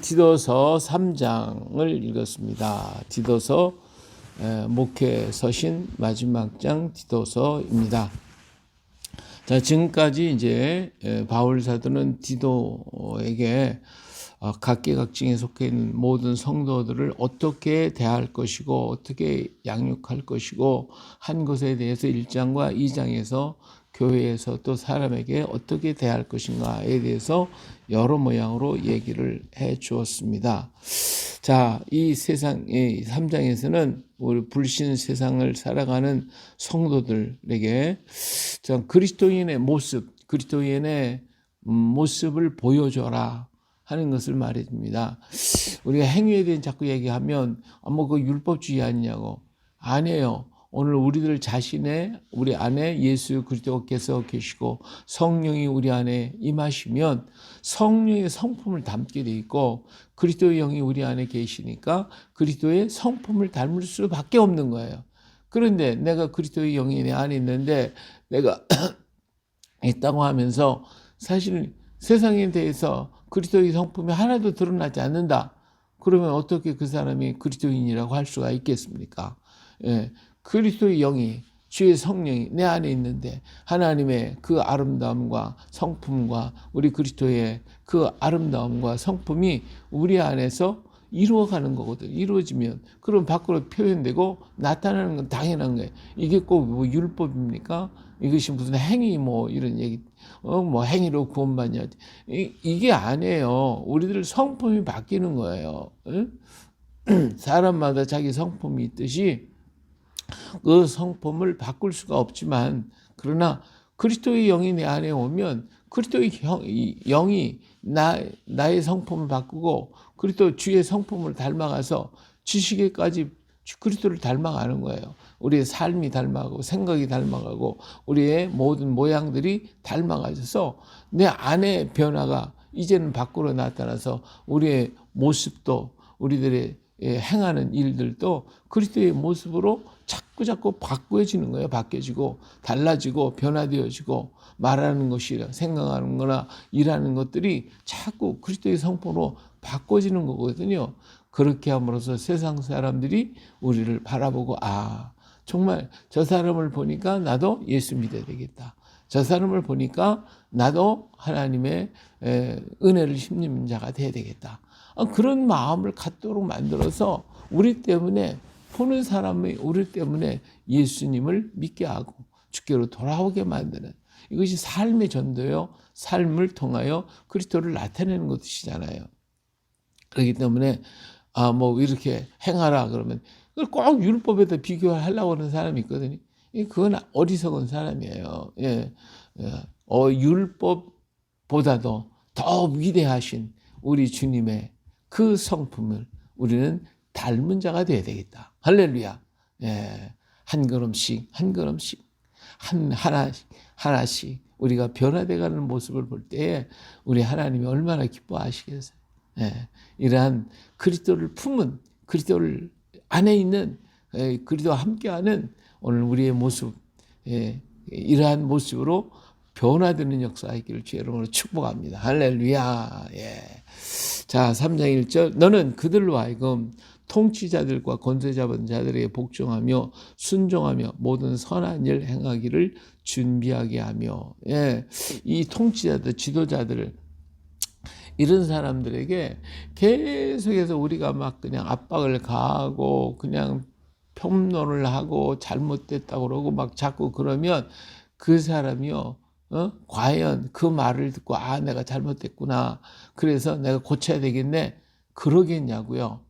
디도서 3장을 읽었습니다. 디도서 에, 목회 서신 마지막 장 디도서입니다. 자, 지금까지 이제 에, 바울 사도는 디도에게 어, 각계각층에 속해 있는 모든 성도들을 어떻게 대할 것이고 어떻게 양육할 것이고 한 것에 대해서 1장과 2장에서 교회에서 또 사람에게 어떻게 대할 것인가에 대해서 여러 모양으로 얘기를 해 주었습니다. 자, 이 세상, 이 3장에서는 우리 불신 세상을 살아가는 성도들에게 전 그리스도인의 모습, 그리스도인의 음, 모습을 보여줘라 하는 것을 말해줍니다. 우리가 행위에 대해 자꾸 얘기하면, 아, 뭐, 그 율법주의 아니냐고. 아니에요. 오늘 우리들 자신의 우리 안에 예수 그리스도께서 계시고 성령이 우리 안에 임하시면 성령의 성품을 담게 돼 있고 그리스도의 영이 우리 안에 계시니까 그리스도의 성품을 닮을 수밖에 없는 거예요. 그런데 내가 그리스도의 영이 내 안에 있는데 내가 있다고 하면서 사실 세상에 대해서 그리스도의 성품이 하나도 드러나지 않는다. 그러면 어떻게 그 사람이 그리스도인이라고 할 수가 있겠습니까? 예. 그리스도의 영이 주의 성령이 내 안에 있는데 하나님의 그 아름다움과 성품과 우리 그리스도의 그 아름다움과 성품이 우리 안에서 이루어가는 거거든. 이루어지면 그럼 밖으로 표현되고 나타나는 건 당연한 거예요. 이게 꼭 뭐 율법입니까? 이것이 무슨 행위 뭐 이런 얘기 어 뭐 행위로 구원받냐 이, 이게 아니에요. 우리들 성품이 바뀌는 거예요. 응? 사람마다 자기 성품이 있듯이 그 성품을 바꿀 수가 없지만 그러나 그리스도의 영이 내 안에 오면 그리스도의 영이 나, 나의 성품을 바꾸고 그리스도 주의 성품을 닮아가서 지식에까지 그리스도를 닮아가는 거예요. 우리의 삶이 닮아가고 생각이 닮아가고 우리의 모든 모양들이 닮아가서 내 안의 변화가 이제는 밖으로 나타나서 우리의 모습도 우리들의 행하는 일들도 그리스도의 모습으로 자꾸 자꾸 바꿔지는 거예요. 바뀌어지고 달라지고 변화되어지고 말하는 것이 생각하는 거나 일하는 것들이 자꾸 그리스도의 성품으로 바꿔지는 거거든요. 그렇게 함으로써 세상 사람들이 우리를 바라보고 아 정말 저 사람을 보니까 나도 예수 믿어야 되겠다. 저 사람을 보니까 나도 하나님의 은혜를 힘입는 자가 돼야 되겠다. 아, 그런 마음을 갖도록 만들어서 우리 때문에 보는 사람이 우리 때문에 예수님을 믿게 하고 주께로 돌아오게 만드는 이것이 삶의 전도요. 삶을 통하여 그리스도를 나타내는 것이잖아요. 그렇기 때문에 아 뭐 이렇게 행하라 그러면 꼭 율법에다 비교하려고 하는 사람이 있거든요. 그건 어리석은 사람이에요. 예. 어, 율법보다도 더 위대하신 우리 주님의 그 성품을 우리는 닮은 자가 되어야 되겠다. 할렐루야. 예. 한 걸음씩, 한 걸음씩, 한 하나씩, 하나씩 우리가 변화돼 가는 모습을 볼 때에 우리 하나님이 얼마나 기뻐하시겠어요. 예. 이러한 그리스도를 품은 그리스도를 안에 있는 예, 그리스도와 함께하는 오늘 우리의 모습, 예. 이러한 모습으로 변화되는 역사 있기를 주의 이름으로 축복합니다. 할렐루야. 예. 자, 3장 1절. 너는 그들로 하여금 통치자들과 권세 잡은 자들에게 복종하며 순종하며 모든 선한 일 행하기를 준비하게 하며 예. 이 통치자들 지도자들을 이런 사람들에게 계속해서 우리가 막 그냥 압박을 가하고 그냥 평론을 하고 잘못됐다고 그러고 막 자꾸 그러면 그 사람이요 어? 과연 그 말을 듣고 아 내가 잘못됐구나. 그래서 내가 고쳐야 되겠네. 그러겠냐고요.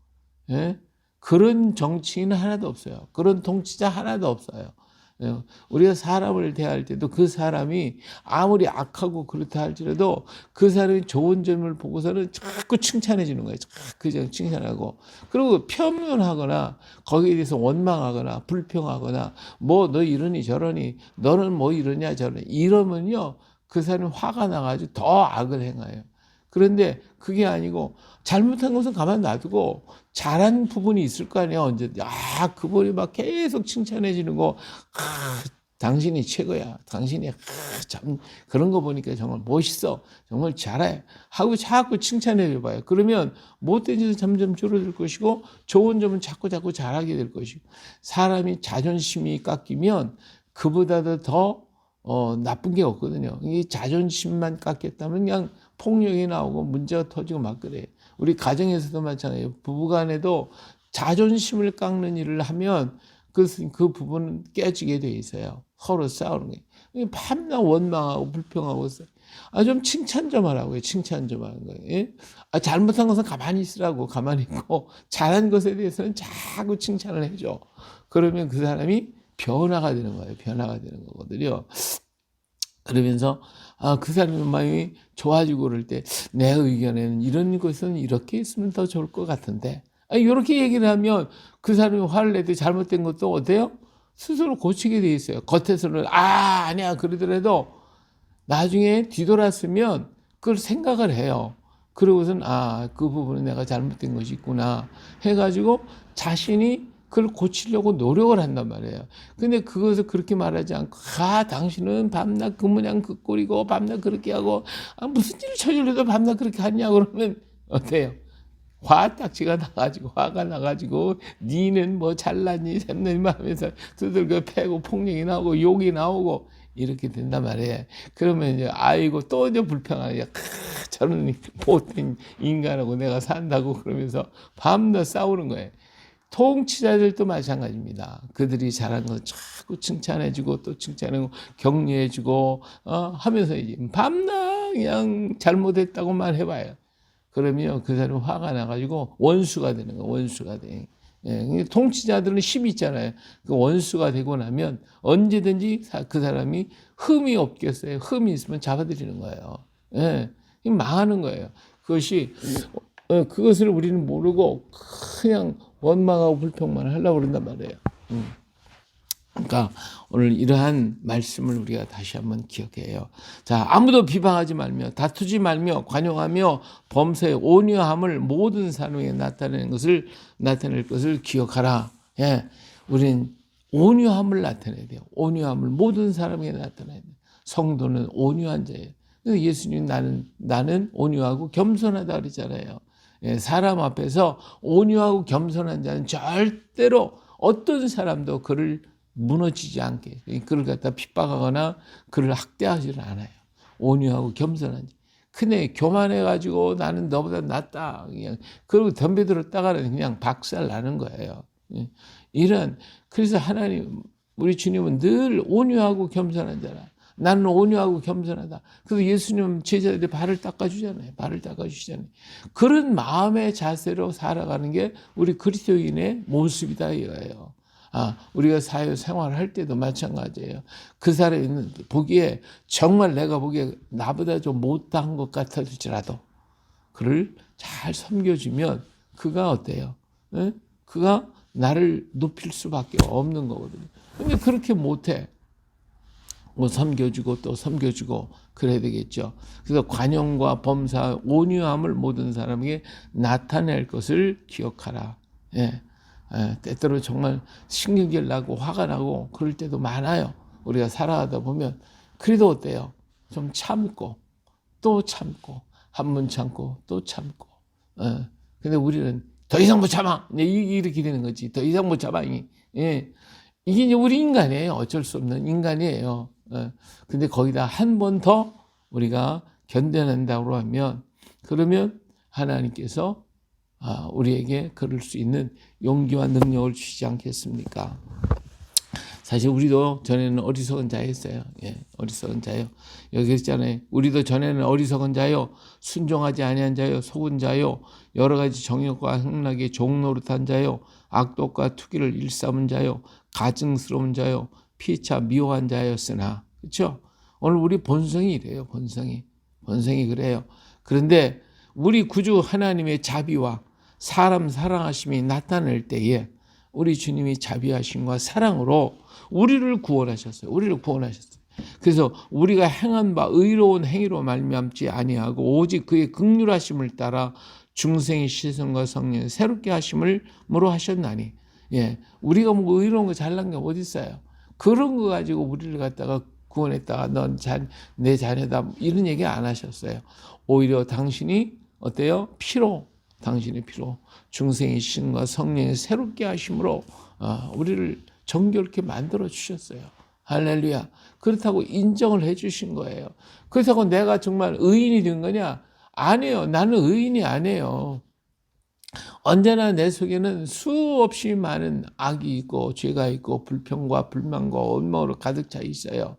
예? 그런 정치인은 하나도 없어요. 그런 통치자 하나도 없어요. 예, 우리가 사람을 대할 때도 그 사람이 아무리 악하고 그렇다 할지라도 그 사람이 좋은 점을 보고서는 자꾸 칭찬해 주는 거예요. 자꾸 칭찬하고. 그리고 표면하거나 거기에 대해서 원망하거나 불평하거나 뭐 너 이러니 저러니 너는 뭐 이러냐 저러니 이러면요. 그 사람이 화가 나가지고 더 악을 행해요. 그런데 그게 아니고 잘못한 것은 가만 놔두고 잘한 부분이 있을 거 아니야 언제 아 그분이 막 계속 칭찬해 주는 거 아, 당신이 최고야. 당신이 하, 참 그런 거 보니까 정말 멋있어. 정말 잘해. 하고 자꾸 칭찬해 줘봐요. 그러면 못된 짓은 점점 줄어들 것이고 좋은 점은 자꾸 자꾸 잘하게 될 것이고 사람이 자존심이 깎이면 그보다도 더 어, 나쁜 게 없거든요. 이 자존심만 깎였다면 그냥 폭력이 나오고 문제가 터지고 막 그래. 우리 가정에서도 마찬가지예요. 부부간에도 자존심을 깎는 일을 하면 그, 그 부분은 깨지게 돼 있어요. 서로 싸우는 게. 밤낮 원망하고 불평하고 아, 좀 칭찬 좀 하라고요. 칭찬 좀 하는 거예요. 예? 아, 잘못한 것은 가만히 있으라고. 가만히 있고, 잘한 것에 대해서는 자꾸 칭찬을 해줘. 그러면 그 사람이 변화가 되는 거예요. 변화가 되는 거거든요. 그러면서, 아, 그 사람의 마음이 좋아지고 그럴 때, 내 의견에는 이런 것은 이렇게 있으면 더 좋을 것 같은데. 아, 이렇게 얘기를 하면 그 사람이 화를 내도 잘못된 것도 어때요? 스스로 고치게 돼 있어요. 겉에서는, 아, 아니야. 그러더라도 나중에 뒤돌았으면 그걸 생각을 해요. 그러고선, 아, 그 부분은 내가 잘못된 것이 있구나. 해가지고 자신이 그걸 고치려고 노력을 한단 말이에요. 근데 그것을 그렇게 말하지 않고, 아, 당신은 밤낮 그 모양 그 꼴이고, 밤낮 그렇게 하고, 아, 무슨 일을 저질러도 밤낮 그렇게 하냐, 그러면 어때요? 화딱지가 나가지고, 화가 나가지고, 니는 뭐 잘났니, 샘나니 하면서 두들겨 패고, 폭력이 나오고, 욕이 나오고, 이렇게 된단 말이에요. 그러면 이제, 아이고, 또 이제 불평하냐. 저는 못된 인간하고 내가 산다고 그러면서 밤낮 싸우는 거예요. 통치자들도 마찬가지입니다. 그들이 잘한 거 자꾸 칭찬해주고 또 칭찬하고 격려해주고 어, 하면서 이제 밤낮 그냥 잘못했다고만 해봐요. 그러면 그 사람이 화가 나가지고 원수가 되는 거 원수가 돼. 예, 통치자들은 힘이 있잖아요. 그 원수가 되고 나면 언제든지 그 사람이 흠이 없겠어요. 흠이 있으면 잡아들이는 거예요. 예, 망하는 거예요. 그것이 어, 그것을 우리는 모르고 그냥 원망하고 불평만 하려고 그런단 말이에요. 음. 그러니까 오늘 이러한 말씀을 우리가 다시 한번 기억해요. 자, 아무도 비방하지 말며 다투지 말며 관용하며 범사의 온유함을 모든 사람에게 나타내는 것을 나타낼 것을 기억하라. 예. 우리는 온유함을 나타내야 돼요. 온유함을 모든 사람에게 나타내야 돼요. 성도는 온유한 자예요. 예수님 나는 나는 온유하고 겸손하다 그러잖아요. 예, 사람 앞에서 온유하고 겸손한 자는 절대로 어떤 사람도 그를 무너지지 않게 그를 갖다 핍박하거나 그를 학대하지는 않아요. 온유하고 겸손한 자. 큰애 교만해 가지고 나는 너보다 낫다 그냥 그리고 덤벼들었다가는 그냥 박살 나는 거예요. 예. 이런 그래서 하나님 우리 주님은 늘 온유하고 겸손한 자라. 나는 온유하고 겸손하다. 그래서 예수님 제자들이 발을 닦아주잖아요. 발을 닦아주시잖아요. 그런 마음의 자세로 살아가는 게 우리 그리스도인의 모습이다 이거예요. 아, 우리가 사회 생활할 때도 마찬가지예요. 그 사람이 보기에 정말 내가 보기에 나보다 좀 못한 것 같아질지라도 그를 잘 섬겨주면 그가 어때요? 에? 그가 나를 높일 수밖에 없는 거거든요. 근데 그렇게 못해. 뭐 섬겨주고 또 섬겨주고 그래야 되겠죠. 그래서 관용과 범사, 온유함을 모든 사람에게 나타낼 것을 기억하라. 예. 예, 때때로 정말 신경질 나고 화가 나고 그럴 때도 많아요. 우리가 살아가다 보면 그래도 어때요? 좀 참고 또 참고 한 번 참고 또 참고. 예. 근데 우리는 더 이상 못 참아. 이렇게 되는 거지. 더 이상 못 참아. 예. 이게 이제 우리 인간이에요. 어쩔 수 없는 인간이에요. 예. 근데 거기다 한 번 더 우리가 견뎌낸다고 하면 그러면 하나님께서 아, 우리에게 그럴 수 있는 용기와 능력을 주시지 않겠습니까? 사실 우리도 전에는 어리석은 자였어요. 예, 어리석은 자요. 여기 있잖아요. 우리도 전에는 어리석은 자요, 순종하지 아니한 자요, 속은 자요, 여러 가지 정욕과 흥락의 종노릇한 자요, 악독과 투기를 일삼은 자요, 가증스러운 자요, 피차 미워한 자였으나 그렇죠? 오늘 우리 본성이 이래요. 본성이 본성이 그래요. 그런데 우리 구주 하나님의 자비와 사람 사랑하심이 나타날 때에 우리 주님이 자비하심과 사랑으로 우리를 구원하셨어요. 우리를 구원하셨어요. 그래서 우리가 행한 바 의로운 행위로 말미암지 아니하고 오직 그의 극률하심을 따라 중생의 시선과 성령 새롭게 하심을 뭐로 하셨나니 예 우리가 뭐 의로운 거 잘난 게 어디 있어요 그런 거 가지고 우리를 갖다가 구원했다가 넌 내 자녀다 이런 얘기 안 하셨어요. 오히려 당신이 어때요? 피로 당신의 피로 중생의 신과 성령의 새롭게 하심으로 어, 우리를 정결케 만들어 주셨어요. 할렐루야. 그렇다고 인정을 해 주신 거예요. 그렇다고 내가 정말 의인이 된 거냐? 아니에요. 나는 의인이 아니에요. 언제나 내 속에는 수없이 많은 악이 있고 죄가 있고 불평과 불만과 원망으로 가득 차 있어요.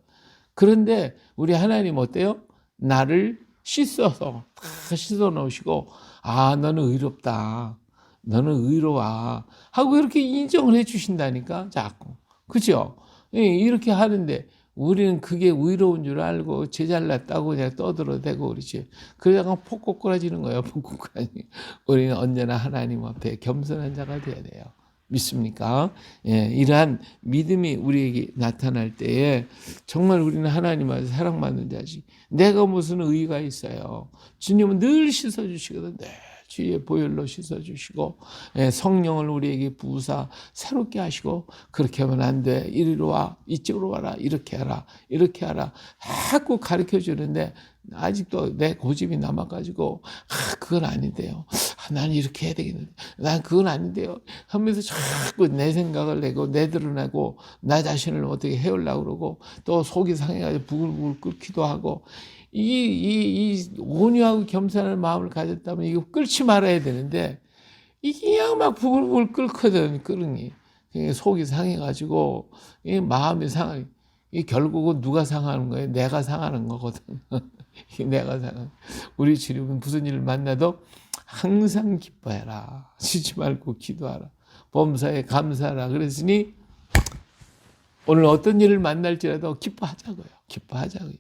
그런데 우리 하나님 어때요? 나를 씻어서 다 씻어 놓으시고 아 너는 의롭다. 너는 의로워. 하고 이렇게 인정을 해 주신다니까 자꾸. 그죠? 예, 이렇게 하는데 우리는 그게 의로운 줄 알고 제잘났다고 그냥 떠들어대고 그러지. 그러다가 폭 꼬꾸라지는 거예요. 폭 꼬꾸라지. 우리는 언제나 하나님 앞에 겸손한 자가 돼야 돼요. 믿습니까? 예, 이러한 믿음이 우리에게 나타날 때에 정말 우리는 하나님 앞에 사랑받는 자지. 내가 무슨 의의가 있어요. 주님은 늘 씻어주시거든. 네. 주의 보혈로 씻어주시고 예, 성령을 우리에게 부사 새롭게 하시고 그렇게 하면 안 돼. 이리로 와. 이쪽으로 와라. 이렇게 하라. 이렇게 하라. 자꾸 가르쳐 주는데 아직도 내 고집이 남아가지고 아, 그건 아닌데요. 아, 난 이렇게 해야 되겠는데 난 그건 아닌데요. 하면서 자꾸 내 생각을 내고 내드러내고 나 자신을 어떻게 해오려고 그러고 또 속이 상해가지고 부글부글 끓기도 하고 이, 이, 이 온유하고 겸손한 마음을 가졌다면 이거 끓지 말아야 되는데 이게 그냥 막 부글부글 끓거든 끓으니 속이 상해가지고 이 마음이 상하 이 결국은 누가 상하는 거예요? 내가 상하는 거거든. 내가 상하. 우리 주님은 무슨 일을 만나도 항상 기뻐해라. 쉬지 말고 기도하라. 범사에 감사하라. 그랬으니 오늘 어떤 일을 만날지라도 기뻐하자고요. 기뻐하자고요.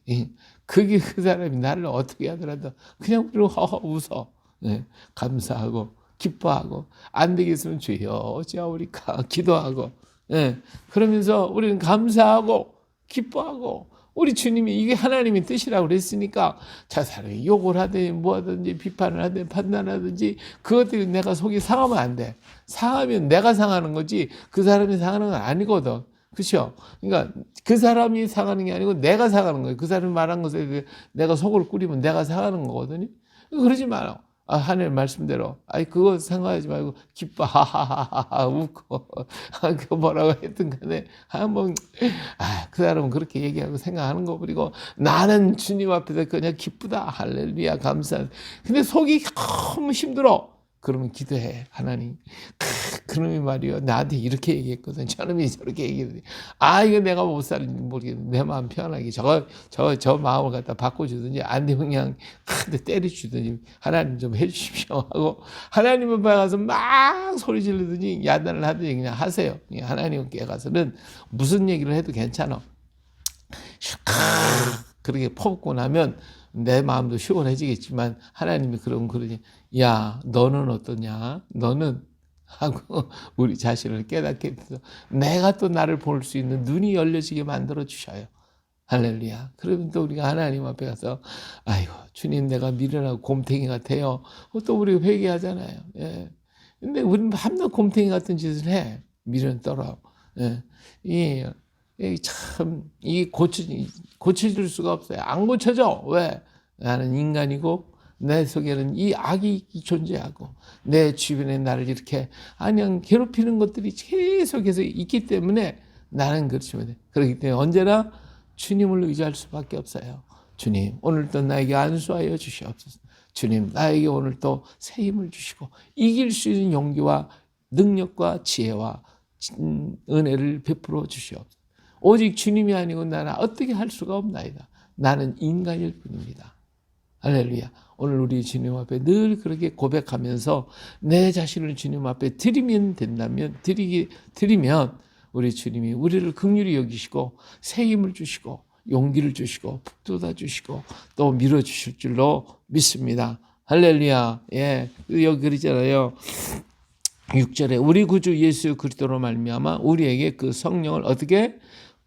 그게 그 사람이 나를 어떻게 하더라도 그냥 허허 웃어. 네, 감사하고 기뻐하고 안 되겠으면 주여 어찌하오리까 기도하고 네, 그러면서 우리는 감사하고 기뻐하고 우리 주님이 이게 하나님의 뜻이라고 그랬으니까 자 사람이 욕을 하든지 뭐 하든지 비판을 하든지 판단하든지 그것들이 내가 속이 상하면 안 돼. 상하면 내가 상하는 거지 그 사람이 상하는 건 아니거든. 그렇죠? 그러니까 그 사람이 상하는 게 아니고 내가 상하는 거예요. 그 사람이 말한 것에 내가 속을 꾸리면 내가 상하는 거거든요. 그러지 마요. 아, 하늘 말씀대로. 아이, 그거 생각하지 말고, 기뻐, 하하하하, 웃고, 아, 그 뭐라고 했든 간에, 한번, 아, 그 사람은 그렇게 얘기하고 생각하는 거 버리고, 나는 주님 앞에서 그냥 기쁘다. 할렐루야, 감사. 근데 속이 너무 힘들어. 그러면 기도해, 하나님. 그놈이 말이요. 나한테 이렇게 얘기했거든. 저놈이 저렇게 얘기했더니, 아, 이거 내가 못 살는지 모르겠는데, 내 마음 편하게. 저거, 저, 저 마음을 갖다 바꿔주든지, 안 되면 그냥 한대 때려주든지, 하나님 좀 해주십시오. 하고, 하나님 앞에 가서 막 소리 지르더니, 야단을 하더니 그냥 하세요. 하나님께 가서는 무슨 얘기를 해도 괜찮아. 그렇게 퍼붓고 나면, 내 마음도 시원해지겠지만 하나님이 그러면 그러니 야 너는 어떠냐 너는 하고 우리 자신을 깨닫게 해서 내가 또 나를 볼 수 있는 눈이 열려지게 만들어 주셔요. 할렐루야. 그러면 또 우리가 하나님 앞에 가서 아이고 주님 내가 미련하고 곰탱이 같아요. 또 우리 회개하잖아요. 예. 근데 우리는 밤낮 곰탱이 같은 짓을 해. 미련 떨어. 예. 이 참, 이 고쳐, 고쳐질 수가 없어요. 안 고쳐져. 왜? 나는 인간이고, 내 속에는 이 악이 존재하고, 내 주변에 나를 이렇게, 그냥 괴롭히는 것들이 계속해서 있기 때문에 나는 그렇지 못해. 그렇기 때문에 언제나 주님을 의지할 수밖에 없어요. 주님, 오늘도 나에게 안수하여 주시옵소서. 주님, 나에게 오늘 또새 힘을 주시고, 이길 수 있는 용기와 능력과 지혜와 은혜를 베풀어 주시옵소서. 오직 주님이 아니고 나는 어떻게 할 수가 없나이다. 나는 인간일 뿐입니다. 할렐루야. 오늘 우리 주님 앞에 늘 그렇게 고백하면서 내 자신을 주님 앞에 드리면 된다면, 드리기, 드리면 우리 주님이 우리를 극률히 여기시고 새 힘을 주시고 용기를 주시고 북돋아 주시고 또 밀어 주실 줄로 믿습니다. 할렐루야. 예. 여기 그러잖아요. 6절에 우리 구주 예수 그리스도로 말미암아 우리에게 그 성령을 어떻게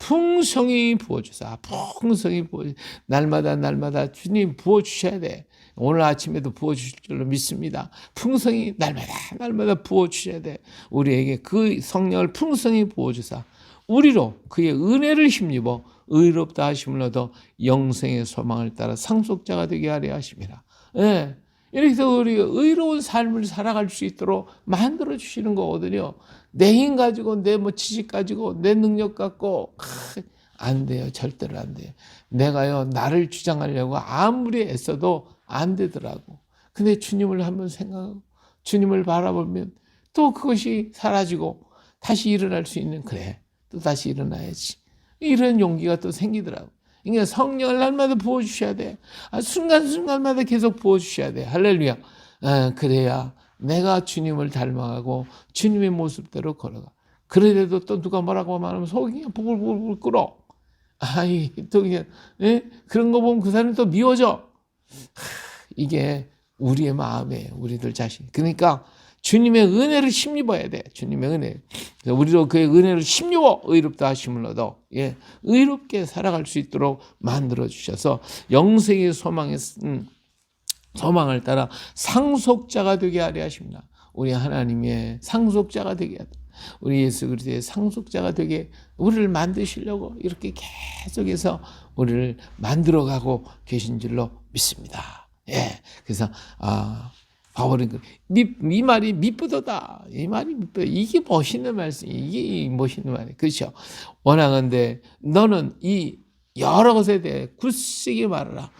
풍성히 부어주사 풍성히 부어 날마다 날마다 주님 부어주셔야 돼 오늘 아침에도 부어주실 줄로 믿습니다 풍성히 날마다 날마다 부어주셔야 돼 우리에게 그 성령을 풍성히 부어주사 우리로 그의 은혜를 힘입어 의롭다 하심을 얻어 영생의 소망을 따라 상속자가 되게 하려 하심이라. 예. 이렇게 해서 우리가 의로운 삶을 살아갈 수 있도록 만들어 주시는 거거든요. 내 힘 가지고 내 뭐 지식 가지고 내 능력 갖고 크, 안 돼요. 절대로 안 돼요. 내가요 나를 주장하려고 아무리 애써도 안 되더라고. 근데 주님을 한번 생각하고 주님을 바라보면 또 그것이 사라지고 다시 일어날 수 있는 그래 또 다시 일어나야지 이런 용기가 또 생기더라고. 그러니까 성령을 날마다 부어주셔야 돼. 아, 순간순간마다 계속 부어주셔야 돼. 할렐루야. 아, 그래야 내가 주님을 닮아가고 주님의 모습대로 걸어가. 그래도 또 누가 뭐라고 말하면 속이 부글부글 끓어. 아이, 또 그냥, 예? 그런 거 보면 그 사람이 또 미워져. 하, 이게 우리의 마음이에요. 우리들 자신. 그러니까 주님의 은혜를 힘입어야 돼. 주님의 은혜. 우리도 그의 은혜를 힘입어 의롭다 하심을 얻어 예, 의롭게 살아갈 수 있도록 만들어 주셔서 영생의 소망에 음, 소망을 따라 상속자가 되게 하려 하십니다. 우리 하나님의 상속자가 되게 하다. 우리 예수 그리스도의 상속자가 되게 우리를 만드시려고 이렇게 계속해서 우리를 만들어가고 계신 줄로 믿습니다. 예, 그래서 아 바울은 그, 미, 이 말이 미쁘도다. 이 말이 미쁘다. 이게 멋있는 말씀. 이게 멋있는 말이에요. 그렇죠. 원하건대 너는 이 여러 것에 대해 굳세게 말하라.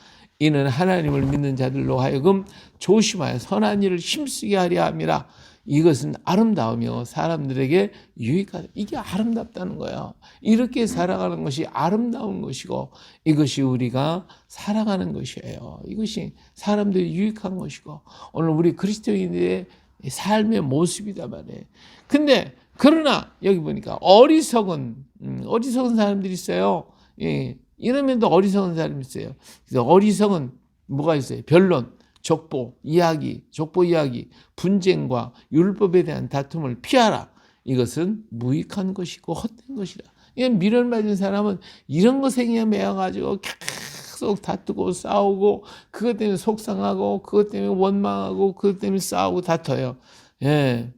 이는 하나님을 믿는 자들로 하여금 조심하여 선한 일을 힘쓰게 하려 함이라. 이것은 아름다우며 사람들에게 유익하다. 이게 아름답다는 거예요. 이렇게 살아가는 것이 아름다운 것이고 이것이 우리가 살아가는 것이에요. 이것이 사람들이 유익한 것이고 오늘 우리 그리스도인들의 삶의 모습이다 말이에요. 근데 그러나 여기 보니까 어리석은 음, 어리석은 사람들이 있어요. 예, 이러면도 어리석은 사람이 있어요. 그래서 어리석은 뭐가 있어요? 변론. 족보, 이야기, 족보 이야기, 분쟁과 율법에 대한 다툼을 피하라. 이것은 무익한 것이고 헛된 것이라. 미련 맞은 사람은 이런 것에 매여가지고 계속 다투고 싸우고 그것 때문에 속상하고 그것 때문에 원망하고 그것 때문에 싸우고 다퉈요. 예.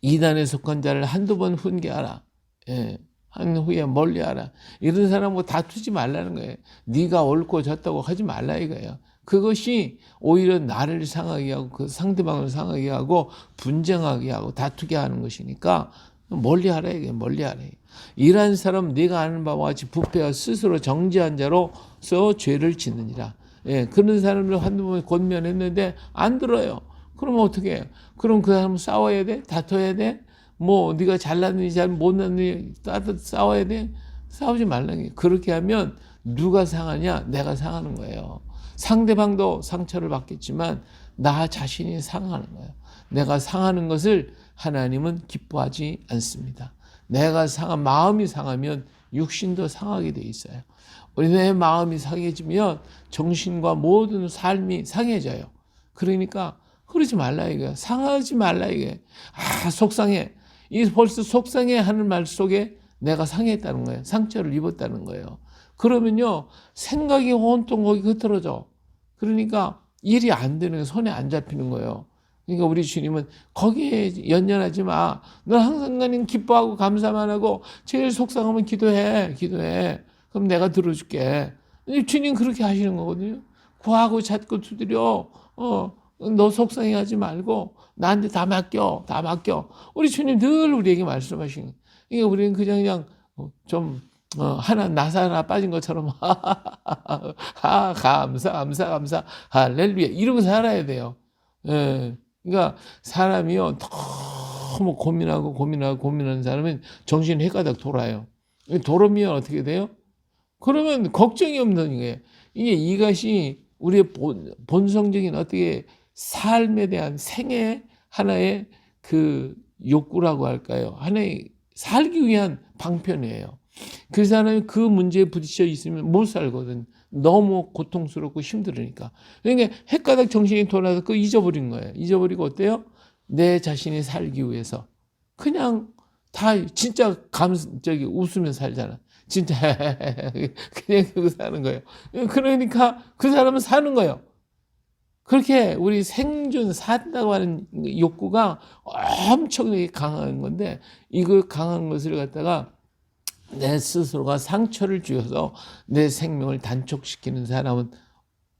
이단에 속한 자를 한두 번 훈계하라. 예. 한 후에 멀리하라. 이런 사람하고 다투지 말라는 거예요. 네가 옳고 졌다고 하지 말라 이거예요. 그것이 오히려 나를 상하게 하고 그 상대방을 상하게 하고 분쟁하게 하고 다투게 하는 것이니까 멀리하라 이게 멀리하라. 이러한 사람 네가 아는 바와 같이 부패와 스스로 정지한 자로서 죄를 짓느니라. 예, 그런 사람을 한두 번 권면했는데 안 들어요. 그러면 어떻게 해요? 그럼 그 사람 싸워야 돼? 다퉈야 돼? 뭐 네가 잘났느니 잘 못났느니 따뜻 싸워야 돼? 싸우지 말라는 게 그렇게 하면 누가 상하냐? 내가 상하는 거예요. 상대방도 상처를 받겠지만 나 자신이 상하는 거예요. 내가 상하는 것을 하나님은 기뻐하지 않습니다. 내가 상한 마음이 상하면 육신도 상하게 돼 있어요. 우리 내 마음이 상해지면 정신과 모든 삶이 상해져요. 그러니까 그러지 말라 이거야. 상하지 말라 이게. 아 속상해. 이 벌써 속상해 하는 말 속에 내가 상했다는 거예요. 상처를 입었다는 거예요. 그러면요 생각이 온통 거기 흐트러져. 그러니까 일이 안 되는 손에 안 잡히는 거예요. 그러니까 우리 주님은 거기에 연연하지 마. 넌 항상 나는 기뻐하고 감사만 하고 제일 속상하면 기도해, 기도해. 그럼 내가 들어줄게. 주님 그렇게 하시는 거거든요. 구하고 찾고 두드려. 어, 너 속상해하지 말고 나한테 다 맡겨, 다 맡겨. 우리 주님 늘 우리에게 말씀하시는. 그러니까 우리는 그냥 그냥 좀 어, 하나 나사 하나 빠진 것처럼 하 감사 감사 감사 할렐루야 이러고 살아야 돼요. 예. 그러니까 사람이요 너무 고민하고 고민하고 고민하는 사람은 정신이 해가닥 돌아요. 돌으면 어떻게 돼요? 그러면 걱정이 없는 거예요. 이게 이것이 우리의 본, 본성적인 어떻게 삶에 대한 생애 하나의 그 욕구라고 할까요? 하나의 살기 위한 방편이에요. 그 사람이 그 문제에 부딪혀 있으면 못 살거든. 너무 고통스럽고 힘들으니까. 그러니까 헷가닥 정신이 돌아서 그 잊어버린 거예요. 잊어버리고 어때요? 내 자신이 살기 위해서. 그냥 다 진짜 감, 저기 웃으며 살잖아. 진짜 그냥 그러고 사는 거예요. 그러니까 그 사람은 사는 거예요. 그렇게 우리 생존 산다고 하는 욕구가 엄청나게 강한 건데 이거 강한 것을 갖다가 내 스스로가 상처를 주어서 내 생명을 단축시키는 사람은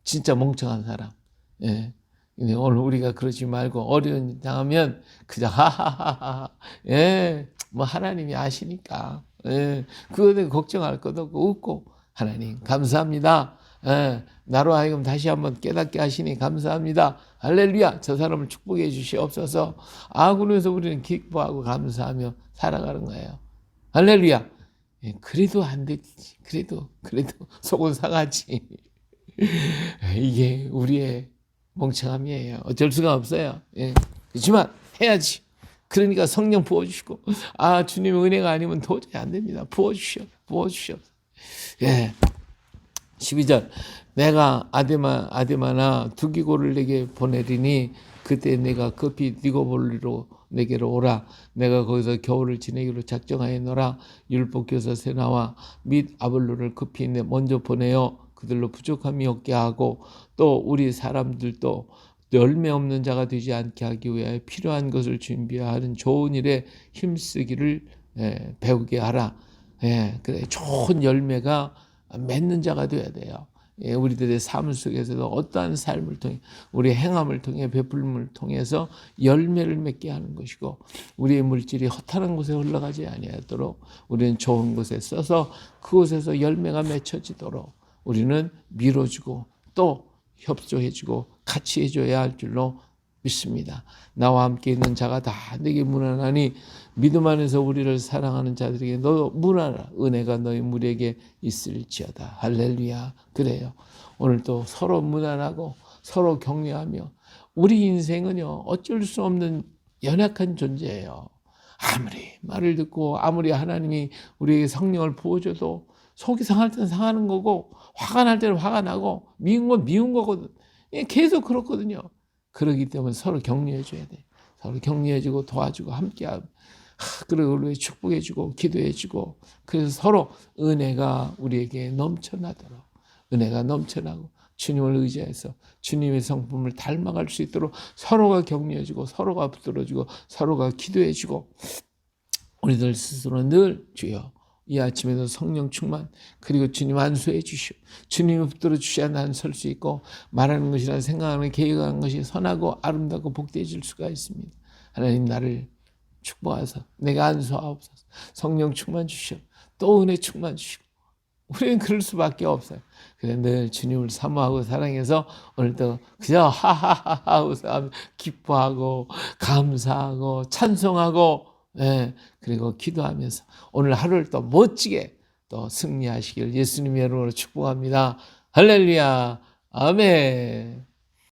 진짜 멍청한 사람. 예. 근데 오늘 우리가 그러지 말고 어려운 일 당하면 그저 하하하하. 예. 뭐 하나님이 아시니까. 예. 대해 걱정할 것도 없고 웃고 하나님 감사합니다. 예. 나로 하여금 다시 한번 깨닫게 하시니 감사합니다. 할렐루야. 저 사람을 축복해 주시옵소서. 아군에서 우리는 기뻐하고 감사하며 살아가는 거예요. 할렐루야. 예, 그래도 안 되지. 그래도 그래도 속은 상하지. 이게 우리의 멍청함이에요. 어쩔 수가 없어요. 예. 그렇지만 해야지. 그러니까 성령 부어주시고 아 주님의 은혜가 아니면 도저히 안 됩니다. 부어주시오. 부어주시오. 예. 12절 내가 아데마 아데마나 두기고를 내게 보내리니 그때 내가 급히 니고볼리로 내게로 오라 내가 거기서 겨울을 지내기로 작정하였노라 율법 교사 세나와 및 아볼로를 급히 내 먼저 보내어 그들로 부족함이 없게 하고 또 우리 사람들도 열매 없는 자가 되지 않게 하기 위하여 필요한 것을 준비하는 좋은 일에 힘쓰기를 예, 배우게 하라. 예, 그래 좋은 열매가 맺는 자가 되어야 돼요. 예, 우리들의 삶 속에서도 어떠한 삶을 통해 우리 행함을 통해 베풀림을 통해서 열매를 맺게 하는 것이고 우리의 물질이 허탄한 곳에 흘러가지 아니하도록 우리는 좋은 곳에 써서 그곳에서 열매가 맺혀지도록 우리는 밀어주고 또 협조해주고 같이 해줘야 할 줄로 믿습니다. 나와 함께 있는 자가 다 내게 무난하니 믿음 안에서 우리를 사랑하는 자들에게 너 무난하라. 은혜가 너희 무리에게 있을지어다. 할렐루야. 그래요. 오늘 또 서로 무난하고 서로 격려하며 우리 인생은요 어쩔 수 없는 연약한 존재예요. 아무리 말을 듣고 아무리 하나님이 우리에게 성령을 부어줘도 속이 상할 때는 상하는 거고 화가 날 때는 화가 나고 미운 건 미운 거거든. 예, 계속 그렇거든요. 그러기 때문에 서로 격려해 줘야 돼. 서로 격려해 주고 도와주고 함께 그리고 우리 축복해 주고 기도해 주고 그래서 서로 은혜가 우리에게 넘쳐나도록 은혜가 넘쳐나고 주님을 의지해서 주님의 성품을 닮아갈 수 있도록 서로가 격려해 주고 서로가 붙들어 주고 서로가 기도해 주고 우리들 스스로 늘 주여 이 아침에도 성령 충만 그리고 주님 안수해 주시오. 주님을 붙들어 주셔야 난 설 수 있고 말하는 것이나 생각하는 계획하는 것이 선하고 아름답고 복되어질 수가 있습니다. 하나님 나를 축복하사 내가 안수하옵소서. 성령 충만 주시오. 또 은혜 충만 주시고 우리는 그럴 수밖에 없어요. 그래 늘 주님을 사모하고 사랑해서 오늘도 그저 하하하하 웃어 기뻐하고 감사하고 찬송하고 예, 그리고 기도하면서 오늘 하루를 또 멋지게 또 승리하시길 예수님의 이름으로 축복합니다. 할렐루야. 아멘.